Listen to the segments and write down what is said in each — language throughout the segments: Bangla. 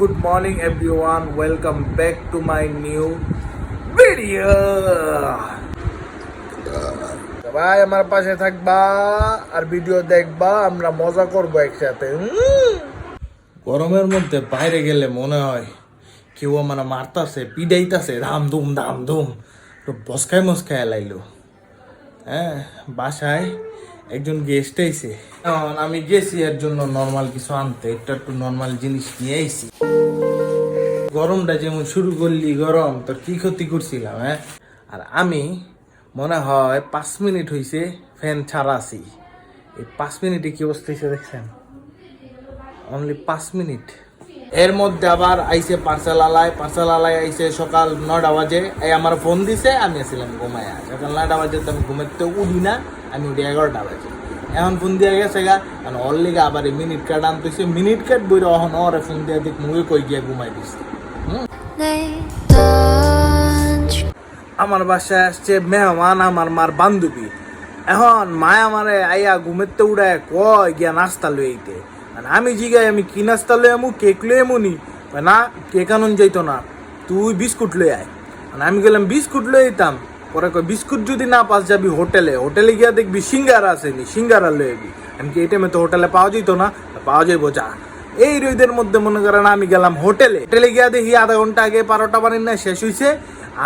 Good morning, everyone. Welcome back to my new video. ভাই আমার পাশে থাকবা আর ভিডিও দেখবা আমরা মজা করব একসাথে। গরমের মধ্যে বাইরে গেলে মনে হয় কেউ আমার মারতাছে পিডাইতাছে ধাম ধুম ধাম ধুম তো বসকায় মস্কায় লাইলো হ্যাঁ বাসায় একজন গেস্ট আইছে। আমি গেছি এর জন্য নর্মাল কিছু আনতে, একটু একটু নর্মাল জিনিস নিয়ে আইছি। গরমটা যেমন শুরু করলি গরম, তোর কি ক্ষতি করছিলাম হ্যাঁ? আর আমি, মনে হয় পাঁচ মিনিট হইছে ফ্যান ছাড়া আছি। এই পাঁচ মিনিটে কি অবস্থা হয়েছে দেখছেন? অনলি পাঁচ মিনিট। এর মধ্যে আবার আইসে পার্সেল আলায় পার্সেল আলায় আইসে সকাল নয়টা বাজে। এই আমার ফোন দিছে, আমি আসছিলাম ঘুমায়া। সকাল নয়টা বাজে তো আমি ঘুমাতে উঠি না। আমি উঠি এগারোটা বাজে। এখন ফোন দিয়ে গেছে গা কারণ ওর লিগে আবার মিনিট কার্ড আনতেছে। মিনিট কার্ড বই অহন ওরে ফোন দিয়ে দেখ মুই কই গিয়ে ঘুমাই দিছি। আমার বাসায় আসছে মেহমান, আমার মার বান্ধবী। এখন মা আমারে আইয়া ঘুমেতে উড়ায় কয় গিয়া নাস্তা লইতে মানে আমি জিগাই, আমি কি নাস্তা লই আমু, কেক লই কয় না, কেক আনুন যাইতো না, তুই বিস্কুট লই আয়। মানে আমি গেলাম, বিস্কুট লই আইতাম। পরে কয়, বিস্কুট যদি না পাস যাবি হোটেলে। হোটেলে গিয়া দেখবি সিঙ্গারা আসেনি সিঙ্গারা লই আবি আমি কি এই টাইমে তো হোটেলে পাওয়া যেত না পাওয়া যাইব, যা। এই রইদের মধ্যে মনে করেন আমি গেলাম হোটেলে। হোটেলে গিয়া দেখি আধা ঘণ্টা আগে বারোটা বানাই না শেষ হইছে।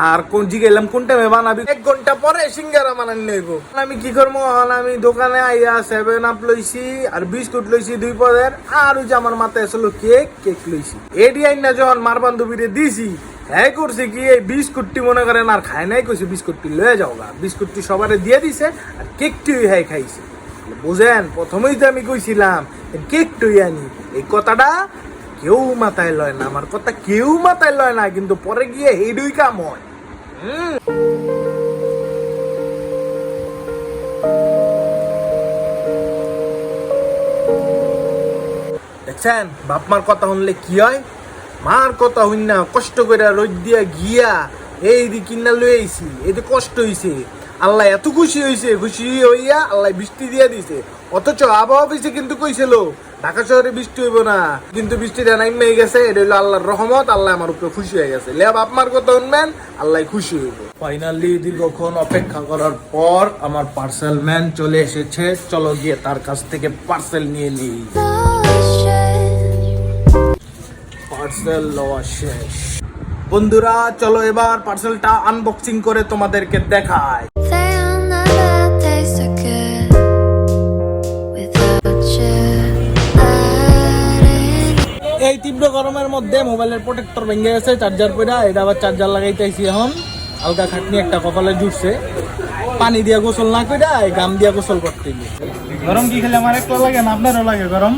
আর কোন জিগেলাম কোন টাইমে বানাবি? এক ঘণ্টা পরে সিঙ্গারা বানান নেব আমি কি করব? আমি দোকানে আইয়া সেভেন আপ লইছি, আর বিস্কুট লইছি দুই পদের। আর ওই যে আমার মাথায় আসলো কেক কেক লইছি। এডি আইনা যখন মার বান্ধবীরে দিছি হ্যাঁ করছে কি, এই বিস্কুটটি মনে করেন আর খায় নাই, কইছে বিস্কুটটি লয়ে যাও গা। বিস্কুটটি সবারে দিয়ে দিছে আর কেকটি হ্যাঁ খাইছে। বুঝেন, প্রথমেই তো আমি কইছিলাম কেক টুই আনি। এই কথাটা কেউ মাথায় লয় না, আমার কথা কেউ মাথায় লয় না, কিন্তু পরে গিয়ে এইডুই কাম হয়। দেখছেন বাপ মার কথা শুনলে কি হয়? মার কথা হইন না, কষ্ট করে রোদ দিয়া গিয়া এই দি কিনা লই আইছি। এই কষ্ট হইছে। আল্লাহ এত খুশি হইছে, খুশি হইয়া আল্লাহ বৃষ্টি দিয়া দিছে। অথচ আবহাওয়া অফিসে কিন্তু কইছিল, ঢাকা শহরে বৃষ্টি হইব না। কিন্তু বৃষ্টিটা নাইমে গেছে, এটা হইল আল্লাহর রহমত, আল্লাহ আমার উপরে খুশি হয়ে গেছে। লে বাপ মার কথা শুনবেন, আল্লাহ খুশি হইব। ফাইনালি দীর্ঘক্ষণ অপেক্ষা করার পর আমার পার্সেল ম্যান চলে এসেছে। চলো গিয়ে তার কাছ থেকে পার্সেল নিয়ে নিই। পার্সেল লওয়া শেষ। বন্ধুরা চলো এবার পার্সেলটা আনবক্সিং করে তোমাদেরকে দেখায় এই তীব্র গরমের মধ্যে মোবাইলের প্রোটেক্টর ভেঙে গেছে চার্জার পয়রা এটা আবার চার্জার লাগাইতেছি এখন। হালকা খাটনি একটা কপালে জুটছে। পানি দিয়া গোসল না কইরা গাম দিয়া গোসল করতে গরম কি খেলে আমার একটা লাগে না আপনারও লাগে গরম?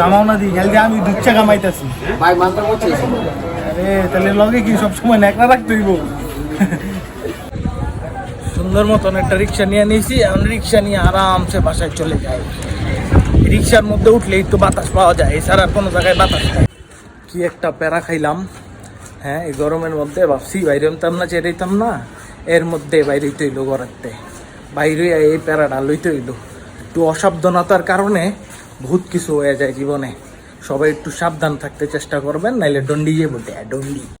গামাও না দি খালি আমি দুচ্ছা গামাইতেছি ভাই মানতে আরে তাহলে লগে কি সব ন্যাকড়া রাখতে হইব? সুন্দর মতন একটা রিক্সা নিয়ে নিয়েছি এখন রিক্সা নিয়ে আরামসে বাসায় চলে যাই। রিক্সার মধ্যে উঠলে একটু বাতাস পাওয়া যায় এছাড়া কোনো জায়গায় বাতাস নেই। কি একটা প্যারা খাইলাম। হ্যাঁ এই গরমের মধ্যে ভাবছি বাইরে হতাম না চেরাইতাম না এর মধ্যে বাইরে তৈল গড়াতে বাইরে এই প্যারাটা লইতে হইল। একটু অসাবধানতার কারণে বহুত কিছু হয়ে যায় জীবনে। সবাই একটু সাবধান থাকতে চেষ্টা করবেন, নাইলে ডন্ডি যাব ডন্ডি।